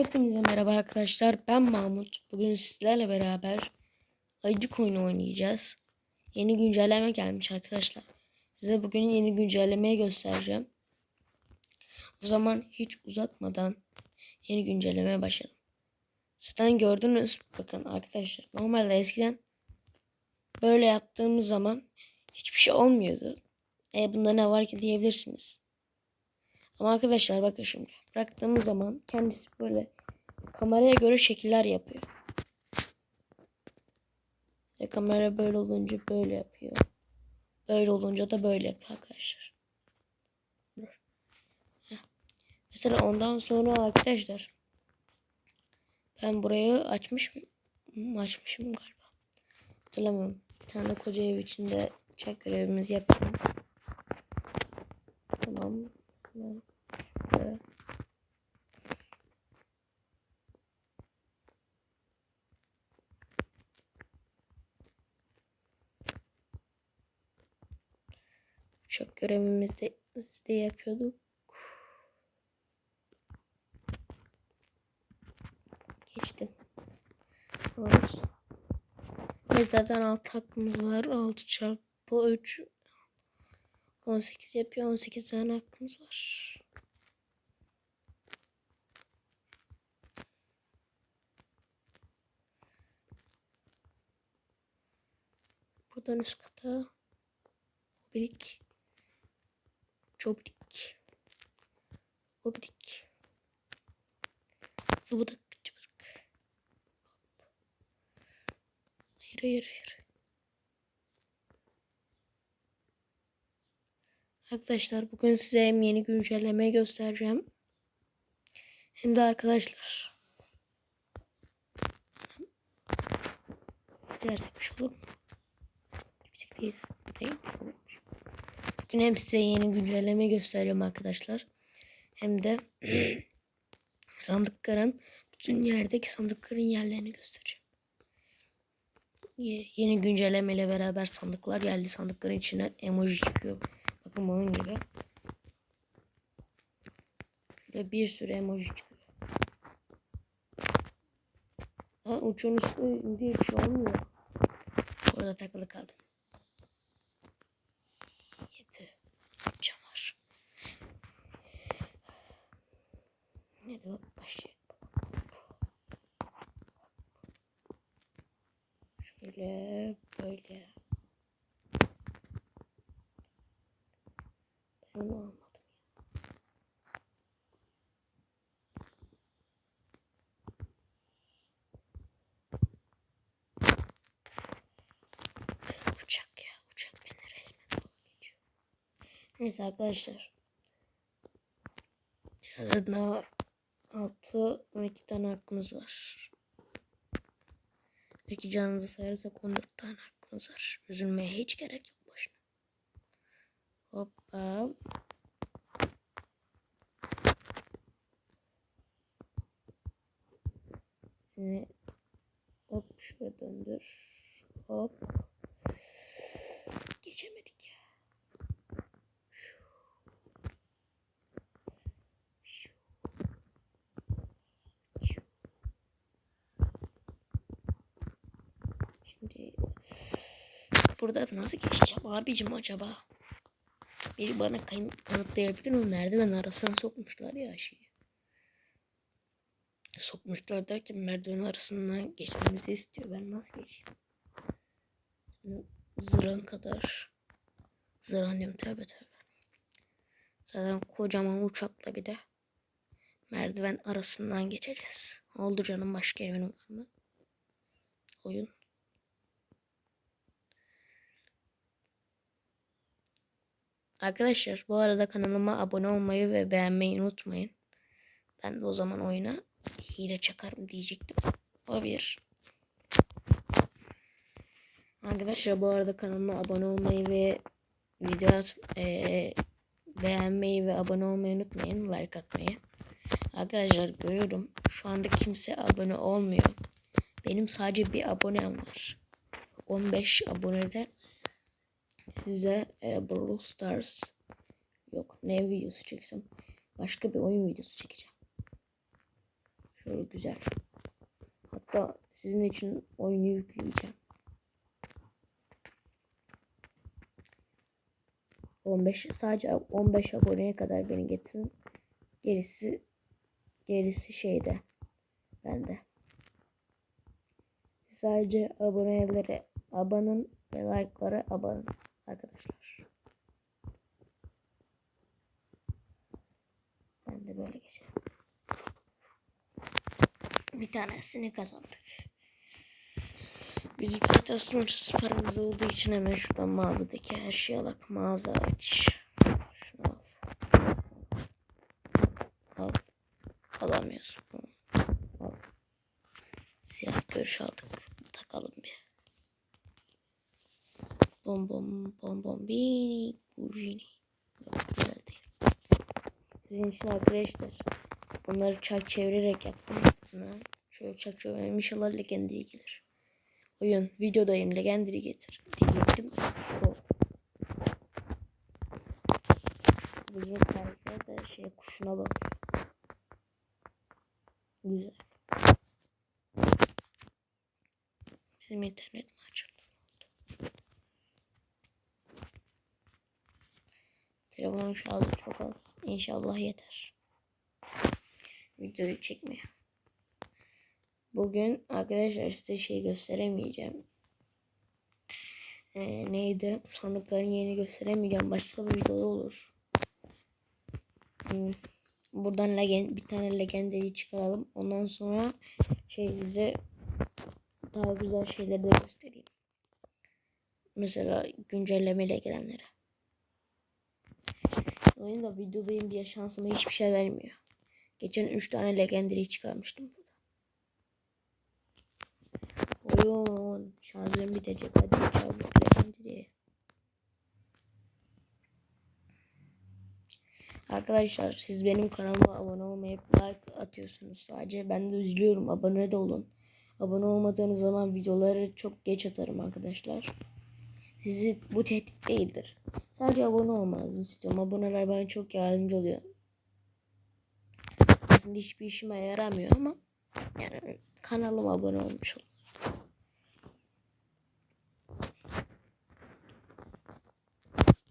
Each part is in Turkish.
Hepinize merhaba arkadaşlar. Ben Mahmut. Bugün sizlerle beraber Ayıcık oyunu oynayacağız. Yeni güncelleme gelmiş arkadaşlar. Size bugün yeni güncellemeyi göstereceğim. O zaman hiç uzatmadan yeni güncellemeye başlayalım. Zaten gördünüz. Bakın arkadaşlar. Normalde eskiden böyle yaptığımız zaman hiçbir şey olmuyordu. E bunda ne var ki diyebilirsiniz. Ama arkadaşlar bakın şimdi. Bıraktığımız zaman kendisi böyle kameraya göre şekiller yapıyor. Ve kamera böyle olunca böyle yapıyor. Böyle olunca da böyle yapıyor arkadaşlar. Mesela ondan sonra arkadaşlar ben burayı açmış mı? Açmışım galiba. Hatırlamıyorum. Bir tane koca ev içinde çek görevimizi yapalım. Tamam. Evet. Görevimizi de yapıyorduk. Geçtim. Evet. Ve zaten 6 hakkımız var. 6 çarpı 3 18 yapıyor. 18 tane hakkımız var. Buradan üst kata Obrik Çobrik Obrik Zıvıdık cıvıdık. Hayır hayır hayır. Arkadaşlar bugün size hem yeni güncellemeyi göstereceğim hem de arkadaşlar. Dersek bir şey olur mu? Yüksekteyiz. Bugün hem size yeni güncelleme göstereceğim arkadaşlar. Hem de sandıkların bütün yerdeki sandıkların yerlerini göstereceğim. Ye- Yeni güncelleme ile beraber sandıklar geldi. Sandıkların içinden emoji çıkıyor. Bakın bunun gibi. Şöyle bir sürü emoji çıkıyor. Ha uçun üstü diye bir şey olmuyor. Orada takılı kaldım. Ciao. Neyse arkadaşlar. Zaten daha 6 12 tane hakkımız var. Peki canınızı sayarsak 14 tane hakkımız var. Üzülmeye hiç gerek yok boşuna. Hoppa. Seni hop şuraya döndür. Hop. Geçemedik ya. Şimdi burada nasıl geçeceğim abicim acaba? Biri bana kanıtlayabilir mi? Merdiven arasına sokmuşlar ya şeyi. Sokmuşlar derken merdiven arasından geçmemizi istiyor. Ben nasıl geçeyim? Zıran kadar. Zıran diyorum tövbe tövbe. Zaten kocaman uçakla bir de merdiven arasından geçeceğiz. Oldu canım başka evin var mı? Oyun. Arkadaşlar bu arada kanalıma abone olmayı ve beğenmeyi unutmayın. Ben de o zaman oyuna hile çakarım diyecektim. O bir. Arkadaşlar bu arada kanalıma abone olmayı ve video at, eee, beğenmeyi ve abone olmayı unutmayın. Like atmayı. Arkadaşlar görüyorum şu anda kimse abone olmuyor. Benim sadece bir abonem var. 15 abonede size e, Brawl Stars yok ne videosu çeksem başka bir oyun videosu çekeceğim. Şöyle güzel. Hatta sizin için oyunu yükleyeceğim. 15 sadece 15 aboneye kadar beni getirin. Gerisi gerisi şeyde bende. Sadece abonelere abanın ve like'lara abanın arkadaşlar. Ben de böyle geçelim. Bir tanesini kazandık. Bizim zaten sınırsız paramız olduğu için hemen şuradan mağazadaki her şeyi alak. Mağaza aç. Şunu al. Al. Alamıyorsun. Al. Siyah görüş aldık. Takalım bir. Bom bom bom bom bini bujini. Yok güzel değil. Sizin için arkadaşlar bunları çark çevirerek yaptım. Şöyle çark çevireyim. İnşallah legendary gelir. Oyun videodayım legendary getir diyecektim. Bizim karakter de şey kuşuna bak. Güzel. Bizim internet mi açıldı? Telefonun şarjı çok az. İnşallah yeter. Videoyu çekmeye. Bugün arkadaşlar size şey gösteremeyeceğim. Ee, neydi? Sandıkların yerini gösteremeyeceğim. Başka bir videoda olur. Hmm. Buradan legend, bir tane legendary çıkaralım. Ondan sonra şey size daha güzel şeyleri de göstereyim. Mesela güncellemeyle gelenlere. Oyunda videodayım diye şansıma hiçbir şey vermiyor. Geçen 3 tane legendary çıkarmıştım burada. Oyun şarjım bitecek hadi çabuk legendary. Arkadaşlar siz benim kanalıma abone olmayıp like atıyorsunuz sadece. Ben de üzülüyorum. Abone de olun. Abone olmadığınız zaman videoları çok geç atarım arkadaşlar. Sizi bu tehdit değildir. Sadece abone olmanızı istiyorum. Aboneler bana çok yardımcı oluyor. Aslında hiçbir işime yaramıyor ama yani kanalıma abone olmuş olun.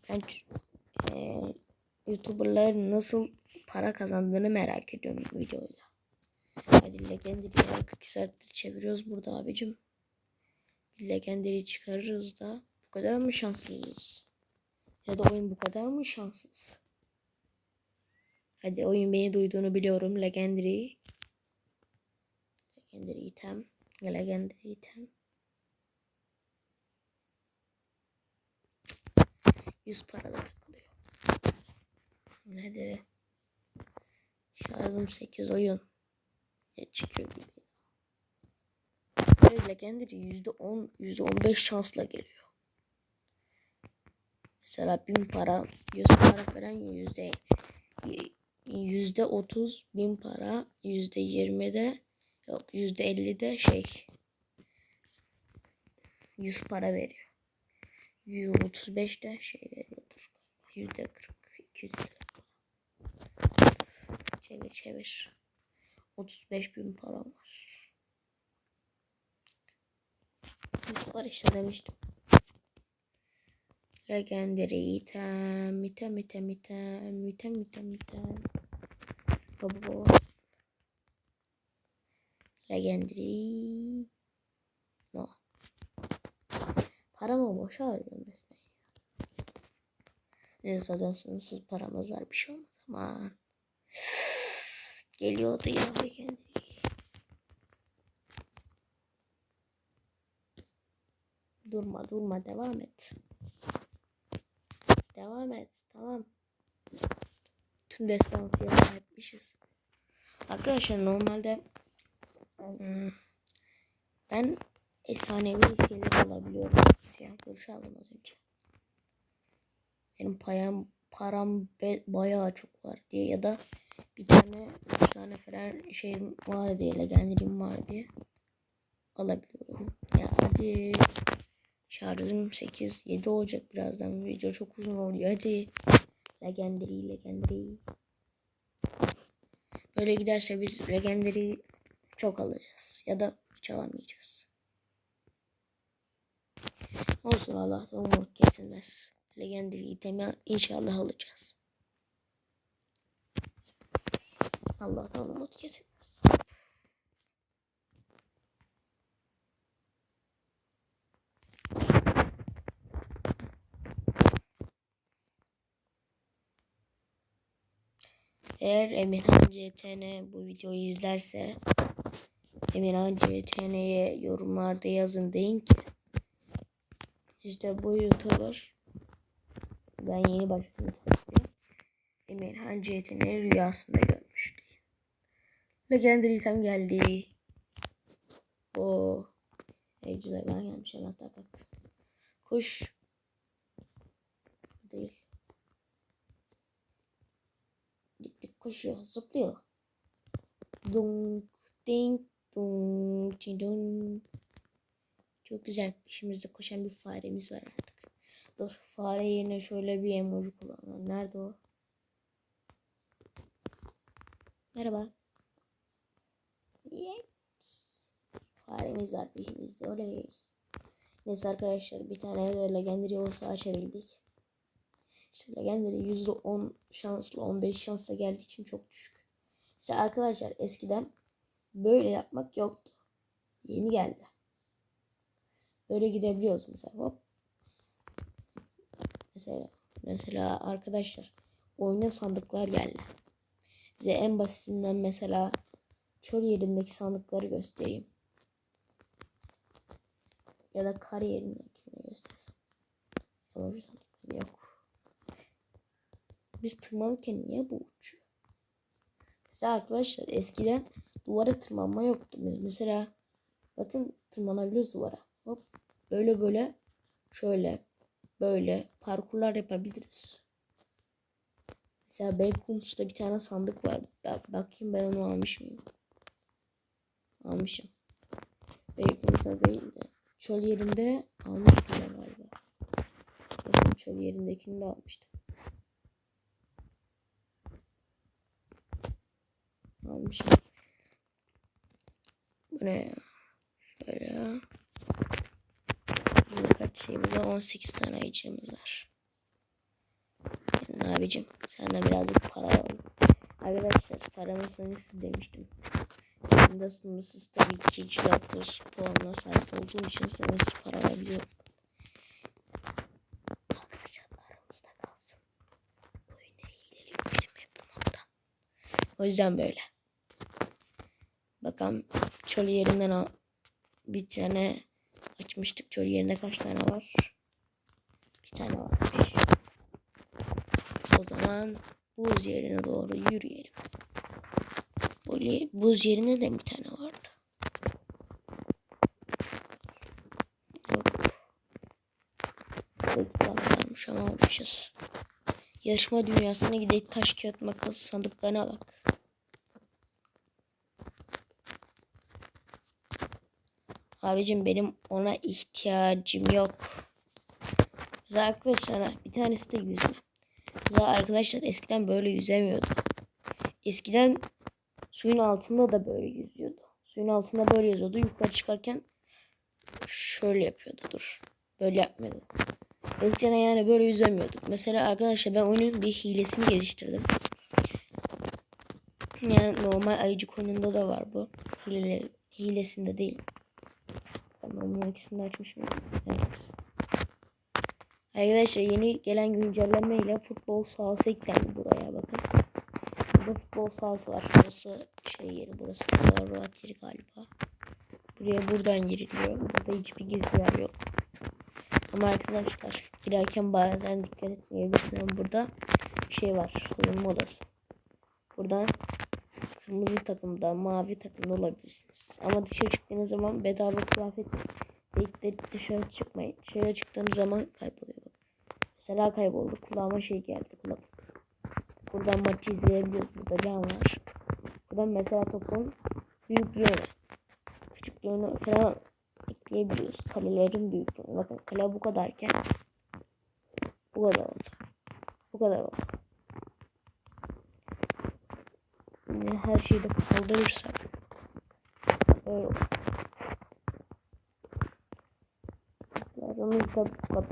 Ben e, YouTuber'ların nasıl para kazandığını merak ediyorum videoyla. Hadi Legendary'i 42 saattir çeviriyoruz burada abicim. Bir Legendary çıkarırız da bu kadar mı şanssızız? Ya da oyun bu kadar mı şanssız? Hadi oyun beni duyduğunu biliyorum. Legendary. Legendary item. Legendary item. 100 parada takılıyor. Hadi. Şarjım 8 oyun. Ne çıkıyor gibi. Legendary %10, %15 şansla geliyor. Mesela 1000 para, 100 para falan yüzde yüzde 30 bin para, yüzde 20 de yok yüzde 50 de şey 100 para veriyor. 135 de şey veriyordur. Yüzde 40, 200 Çevir çevir. 35 bin param var. Biz var işte demiştim. Legendary item, item, item, item, item, item, item. Baba. Legendary. No. Paramı boşa harcıyorum resmen. Neyse zaten sınırsız paramız var bir şey olmaz ama. Geliyordu ya Legendary. Durma durma devam et. Devam et. Tamam. Tüm destansı yapmışız. Arkadaşlar normalde hmm, ben efsanevi şeyler alabiliyorum. Siyah görüş aldım az önce. Benim payam, param be, bayağı çok var diye ya da bir tane üç tane falan şeyim var diye legendary'im var diye alabiliyorum. Ya hadi Şarjım 8 7 olacak birazdan. Video çok uzun oluyor. Hadi. Legendary, Legendary. Böyle giderse biz Legendary çok alacağız. Ya da hiç alamayacağız. Olsun Allah'tan umut kesilmez. Legendary itemi inşallah alacağız. Allah'tan umut kesilmez. Eğer Emirhan CTN bu videoyu izlerse Emirhan CTN'ye yorumlarda yazın deyin ki işte bu YouTuber ben yeni başladım. Emirhan CTN'yi rüyasında görmüştü. Legendary item geldi. O ben gelmiş hemen tak. Kuş koşuyor, zıplıyor. Dunk ding dunk ding dunk. Çok güzel. Peşimizde koşan bir faremiz var artık. Dur fare yerine şöyle bir emoji kullanalım. Nerede o? Merhaba. Yek. Faremiz var peşimizde. Oley. Neyse arkadaşlar bir tane legendary olsa açabildik. İşte legendary %10 şanslı 15 şansla geldiği için çok düşük. Mesela arkadaşlar eskiden böyle yapmak yoktu. Yeni geldi. Böyle gidebiliyoruz mesela hop. Mesela mesela arkadaşlar oyuna sandıklar geldi. Size en basitinden mesela çöl yerindeki sandıkları göstereyim. Ya da kar yerindekini göstersem. Yavru sandıkları yok. Biz tırmanırken niye bu uçuyor? Mesela arkadaşlar eskiden duvara tırmanma yoktu. Biz mesela bakın tırmanabiliyoruz duvara. Hop böyle böyle şöyle böyle parkurlar yapabiliriz. Mesela Bacon'da bir tane sandık var. Bak, bakayım ben onu almış mıyım? Almışım. Bacon'da değil de çöl yerinde almıştım ben galiba. Bakın çöl yerindekini de almıştım. Almışım. Bu ne ya? Şöyle. Bizim kaç şeyimiz var? 18 tane ayıcığımız var. Yani abicim senden birazcık para alalım. Arkadaşlar paramın sınırsız demiştim. Aslında sınırsız tabii ki Cirapos puanına sahip olduğum için sınırsız para alabiliyorum. O yüzden böyle. Bakalım çöl yerinden al. Bir tane açmıştık. Çöl yerinde kaç tane var? Bir tane varmış. O zaman buz yerine doğru yürüyelim. Böyle buz yerine de bir tane vardı. Varmış ama almışız. Yarışma dünyasına gidelim taş kağıt makas sandıklarına bak. Abicim benim ona ihtiyacım yok. Güzel arkadaşlar bir tanesi de yüzme. Güzel arkadaşlar eskiden böyle yüzemiyordu. Eskiden suyun altında da böyle yüzüyordu. Suyun altında böyle yüzüyordu. Yukarı çıkarken şöyle yapıyordu. Dur. Böyle yapmıyordu. Eskiden yani böyle yüzemiyorduk. Mesela arkadaşlar ben oyunun bir hilesini geliştirdim. Yani normal ayıcık oyununda da var bu. Hile, hilesinde değil. Tamam ikisini açmışım. Evet. Arkadaşlar yeni gelen güncelleme ile futbol sahası eklendi buraya bakın. Burada futbol sahası var. Burası şey yeri burası tezahürat yeri galiba. Buraya buradan giriliyor. Burada hiçbir gizli yer yok. Ama arkadaşlar girerken bazen dikkat etmeyebilirsiniz. Burada şey var. Soyunma odası. Buradan kırmızı takımda, mavi takımda olabilirsiniz. Ama dışarı çıktığınız zaman bedava kıyafet deyip dışarı çıkmayın. Dışarı çıktığınız zaman kayboluyor. Mesela kayboldu. Kulağıma şey geldi. Kulak. Buradan maçı izleyebiliyoruz. Burada can var. Buradan mesela topun büyüklüğünü, küçüklüğünü falan ekleyebiliyoruz. Kalelerin büyüklüğünü. Bakın kale bu kadarken bu kadar oldu. Bu kadar oldu. Şimdi her şeyi de kaldırırsak Öyle oldu. Yarımız da bu kadar.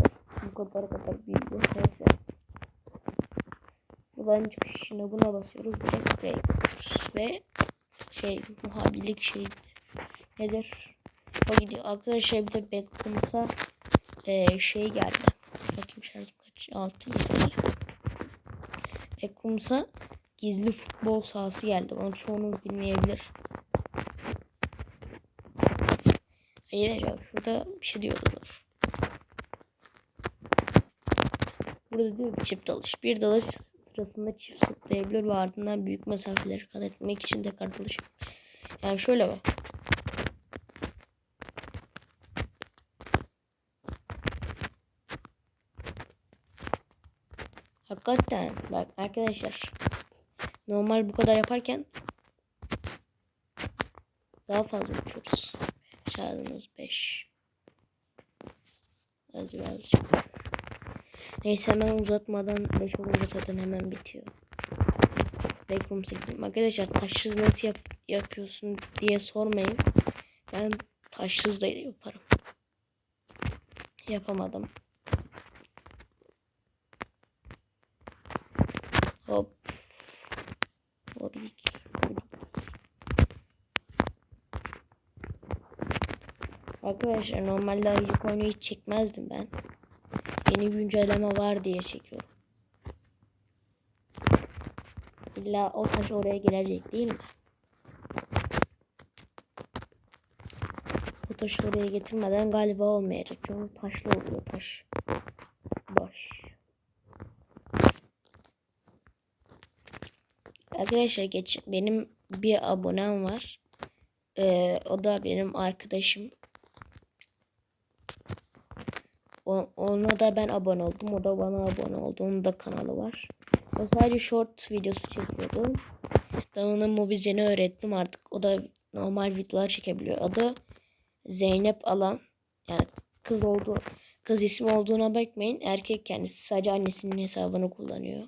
Bu kadar kadar büyüyor. Neyse. Buradan çıkışına buna basıyoruz. Direkt buraya. Ve şey muhabirlik şey nedir? O gidiyor. Arkadaşlar bir de Beckham'sa e, şey geldi. Bakayım şarjım kaç? 6 7 Beckham'sa gizli futbol sahası geldi. Onu çoğunuz bilmeyebilir. Hayır ya şurada bir şey diyordular. Burada diyor ki çift dalış. Bir dalış sırasında çift zıplayabilir ve ardından büyük mesafeleri kat etmek için tekrar dalış. Yani şöyle bak. Hakikaten bak arkadaşlar. Normal bu kadar yaparken daha fazla uçuyoruz. Şarjımız 5. Az birazcık. Neyse hemen uzatmadan 5 olunca zaten hemen bitiyor. Backrooms'a gideyim. Arkadaşlar taşsız nasıl yap yapıyorsun diye sormayın. Ben taşsız da yaparım. Yapamadım. Hop. Hop. Arkadaşlar normalde ayıcık oyunu hiç çekmezdim ben. Yeni güncelleme var diye çekiyorum. İlla o taş oraya gelecek değil mi? O taşı oraya getirmeden galiba olmayacak. Çünkü taşlı oluyor taş. Arkadaşlar geç benim bir abonem var. Ee, o da benim arkadaşım. O, ona da ben abone oldum. O da bana abone oldu. Onun da kanalı var. O sadece short videosu çekiyordu. Ben ona Mobizen'i öğrettim artık. O da normal videolar çekebiliyor. Adı Zeynep Alan. Yani kız oldu. Kız ismi olduğuna bakmayın. Erkek kendisi. Sadece annesinin hesabını kullanıyor.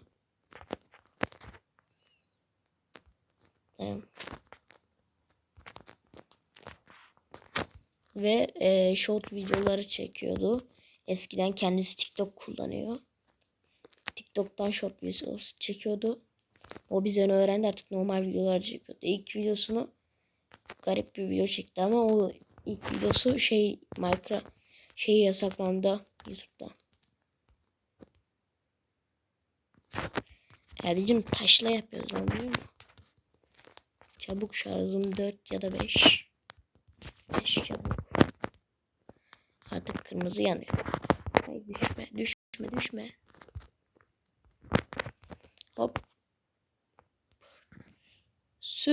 Ve e, short videoları çekiyordu. Eskiden kendisi TikTok kullanıyor. TikTok'tan short videosu çekiyordu. O bizden öğrendi artık normal videolar çekiyordu. İlk videosunu garip bir video çekti ama o ilk videosu şey Minecraft şey yasaklandı YouTube'da. Ya bizim taşla yapıyoruz anlıyor musun? Çabuk şarjım 4 ya da 5. 5 çabuk. Artık kırmızı yanıyor. Hayır düşme, düşme, düşme. Hop. Sü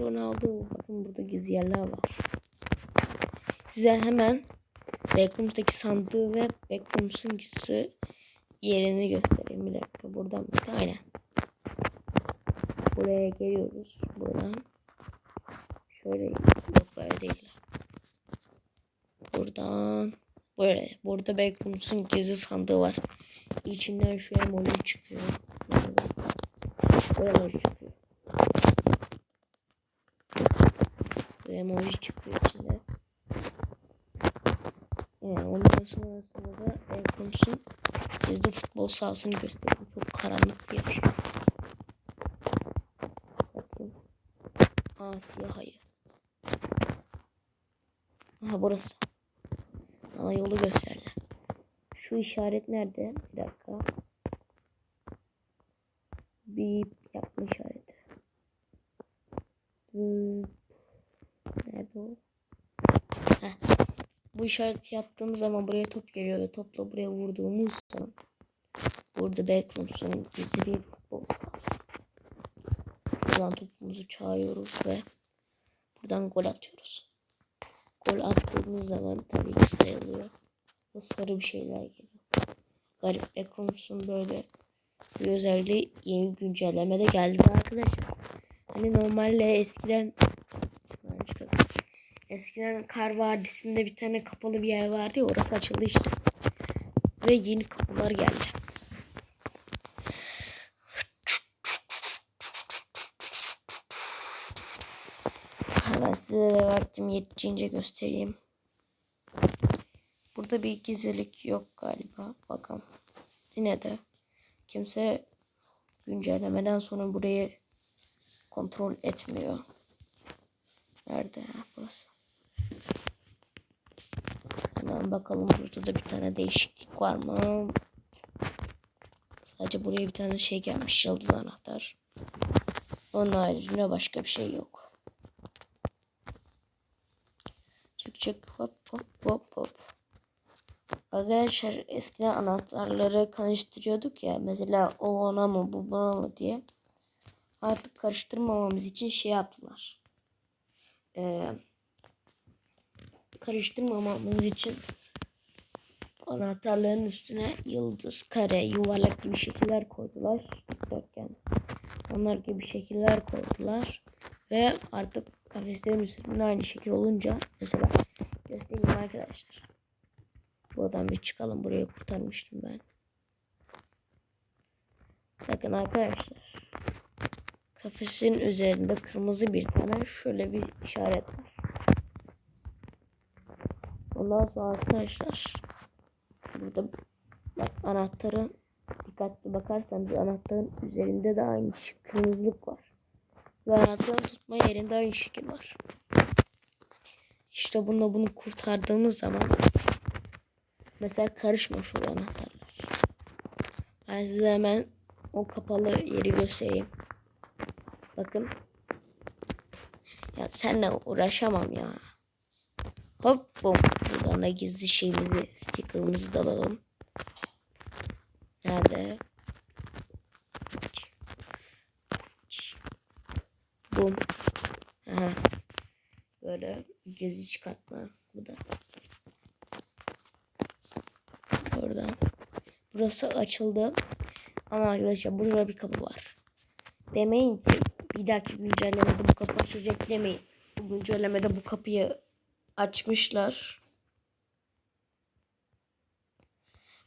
Ronaldo. Bakın burada gizli yerler var. Size hemen Backrooms'taki sandığı ve Backrooms'un gizli yerini göstereyim. Bir dakika buradan bir Aynen. Buraya geliyoruz. Buradan. Şöyle yok böyle değil. Buradan böyle. Burada Backrooms'un gizli sandığı var. İçinden şu emoji çıkıyor. Emoji çıkıyor. Emoji çıkıyor içinde. Yani ondan sonrasında da Backrooms'un gizli futbol sahasını gösteriyor. Çok karanlık bir yer. Aa siyah ayı. Aha burası. Bana yolu gösterdi. Şu işaret nerede? Bir dakika. Bip yapma işareti. Bip. Nerede o? Heh. Bu işareti yaptığımız zaman buraya top geliyor ve topla buraya vurduğumuz zaman burada Backrooms'un gizli bir futbol. Buradan topumuzu çağırıyoruz ve buradan gol atıyoruz. Gol attığımız zaman tabii ki sayılıyor. Ve sarı bir şeyler geliyor. Garip Backrooms'un böyle bir özelliği yeni güncellemede geldi arkadaşlar. Hani normalde eskiden eskiden Kar Vadisi'nde bir tane kapalı bir yer vardı ya orası açıldı işte. Ve yeni kapılar geldi. Hemen vaktim yettiğince göstereyim. Burada bir gizlilik yok galiba. Bakalım. Yine de kimse güncellemeden sonra burayı kontrol etmiyor. Nerede burası? Hemen bakalım burada da bir tane değişiklik var mı? Sadece buraya bir tane şey gelmiş yıldız anahtar. Onun haricinde başka bir şey yok. Çık hop hop hop hop. Arkadaşlar eskiden anahtarları karıştırıyorduk ya. Mesela o ona mı bu buna mı diye. Artık karıştırmamamız için şey yaptılar. Ee, karıştırmamamız için anahtarların üstüne yıldız, kare, yuvarlak gibi şekiller koydular. Dikdörtgen. Onlar gibi şekiller koydular. Ve artık kafeslerin üstünde aynı şekil olunca mesela göstereyim arkadaşlar. Buradan bir çıkalım. Burayı kurtarmıştım ben. Bakın arkadaşlar. Kafesin üzerinde kırmızı bir tane şöyle bir işaret var. Ondan sonra arkadaşlar burada bak anahtarın dikkatli bakarsanız anahtarın üzerinde de aynı kırmızılık var. Ve anahtarın tutma yerinde aynı şekil var. İşte bununla bunu kurtardığımız zaman mesela karışmış oluyor anahtarlar. Ben size hemen o kapalı yeri göstereyim. Bakın. Ya senle uğraşamam ya. Hop bum. Buradan da gizli şeyimizi, sticker'ımızı da alalım. Nerede? Bum. Aha. Böyle gizli çıkartma. Bu da. Oradan. Burası açıldı. Ama arkadaşlar burada bir kapı var. Demeyin ki bir dahaki güncellemede bu kapı açılacak demeyin. Bu güncellemede bu kapıyı açmışlar.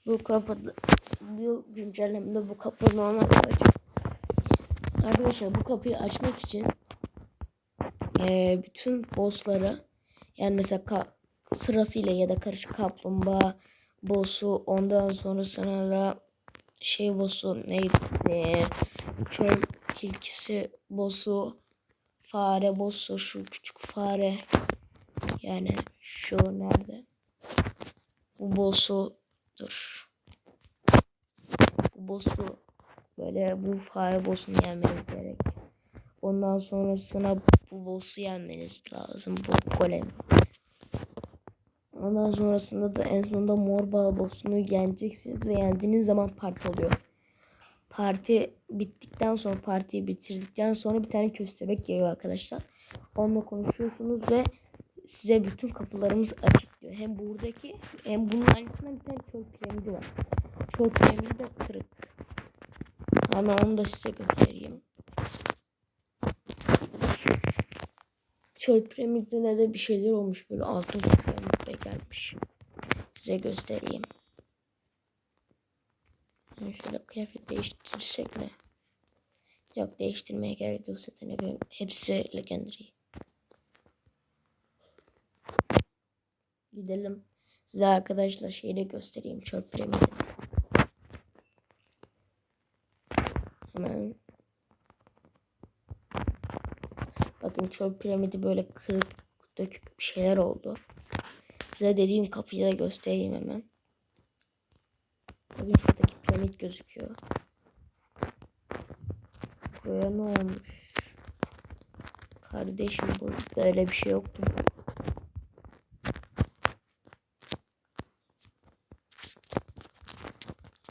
Bu kapı bu güncellemede bu kapı normal açık. Arkadaşlar bu kapıyı açmak için e, bütün bossları yani mesela ka sırasıyla ya da karışık kaplumbağa boss'u ondan sonrasına da şey boss'u neydi? Ne çöl tilkisi boss'u fare boss'u şu küçük fare. Yani şu nerede? Bu boss'u dur bu boss'u böyle bu fare boss'unu yenmeniz gerek ondan sonrasına bu boss'u yenmeniz lazım bu golem Ondan sonrasında da en sonunda mor bağ boss'unu yeneceksiniz ve yendiğiniz zaman parti oluyor. Parti bittikten sonra partiyi bitirdikten sonra bir tane köstebek geliyor arkadaşlar. Onunla konuşuyorsunuz ve size bütün kapılarımız açık diyor. Hem buradaki hem bunun aynısında bir tane çöl piramidi var. Çöl piramidi de kırık. Ama onu da size göstereyim. Çöl piramidine de bir şeyler olmuş böyle altın piramide gelmiş. Size göstereyim. Yani şöyle kıyafet değiştirsek mi? Yok değiştirmeye gerek yok zaten hep, hepsi legendary. Gidelim. Size arkadaşlar şeyi de göstereyim çöl piramidi. Hemen Bakın çöl piramidi böyle kırık dökük bir şeyler oldu. Size dediğim kapıyı da göstereyim hemen. Bakın şuradaki piramit gözüküyor. Buraya ne olmuş? Kardeşim bu böyle bir şey yoktu.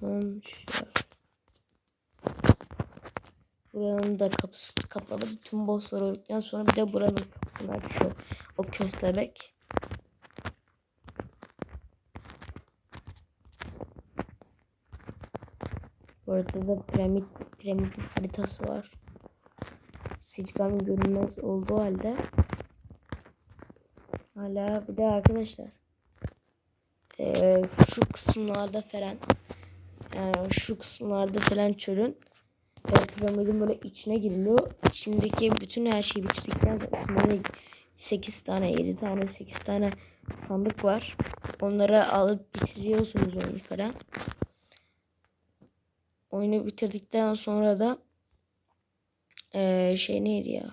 Ne olmuş ya? Buranın da kapısı kapalı. Bütün bossları öldükten sonra bir de buranın kapısını açıyor. O köstebek. Burada da piramit, piramit haritası var. Sicgan görünmez olduğu halde. Hala bir de arkadaşlar. Ee, şu kısımlarda falan yani şu kısımlarda falan çölün piramidin böyle içine giriliyor. İçindeki bütün her şeyi bitirdikten sonra 8 tane 7 tane 8 tane sandık var. Onları alıp bitiriyorsunuz oyunu falan. Oyunu bitirdikten sonra da eee, şey neydi ya?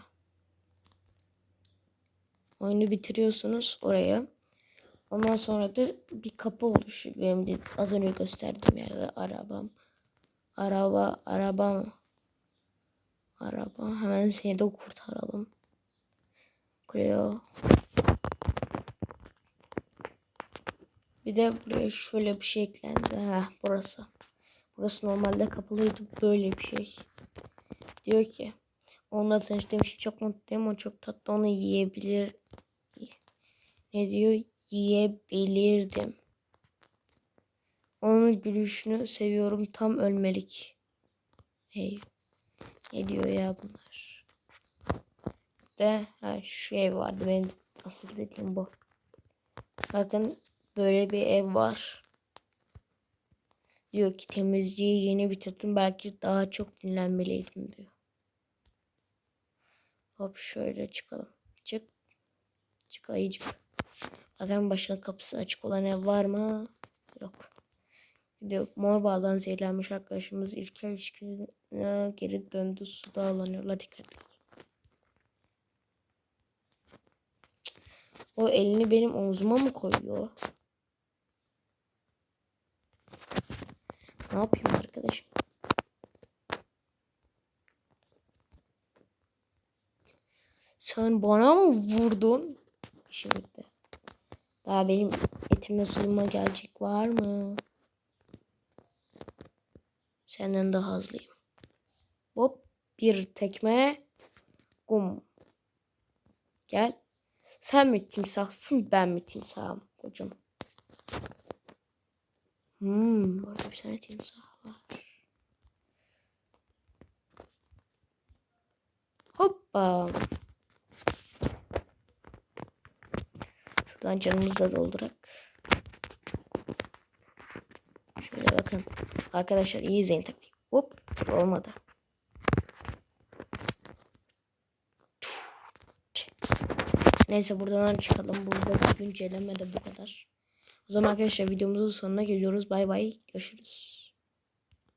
Oyunu bitiriyorsunuz oraya. Ondan sonra da bir kapı oluşuyor. Benim de az önce gösterdiğim yerde arabam. Araba, araba mı? Araba. Hemen seni de kurtaralım. Cleo. Bir de buraya şöyle bir şey eklendi. Heh, burası. Burası normalde kapalıydı. Böyle bir şey. Diyor ki onunla tanıştığım için çok mutluyum. O çok tatlı. Onu yiyebilir. Ne diyor? Yiyebilirdim. Onun gülüşünü seviyorum. Tam ölmelik. Hey. Ne diyor ya bunlar? De ha, şu ev vardı. Benim asıl dediğim bu. Bakın böyle bir ev var. Diyor ki temizliği yeni bitirdim. Belki daha çok dinlenmeliydim diyor. Hop şöyle çıkalım. Çık. Çık ayıcık. Bakalım başka kapısı açık olan ev var mı? Yok. Bir de mor bağdan zehirlenmiş arkadaşımız ilkel ilişkine geri döndü. Suda alanıyorlar. Dikkatli ol. O elini benim omzuma mı koyuyor? Ne yapayım arkadaşım? Sen bana mı vurdun? Bitti. Daha benim etime suyuma gelecek var mı? Senden daha hızlıyım. Hop bir tekme. Gum. Gel. Sen mi timsahsın ben mi timsahım kocam? Hmm, burada bir tane timsah var. Hoppa. Şuradan canımızı da doldurak. Şöyle bakın. Arkadaşlar iyi izleyin tabii. Hop olmadı. Neyse buradan çıkalım. Burada bir güncelleme de bu kadar. O zaman arkadaşlar videomuzun sonuna geliyoruz. Bay bay. Görüşürüz.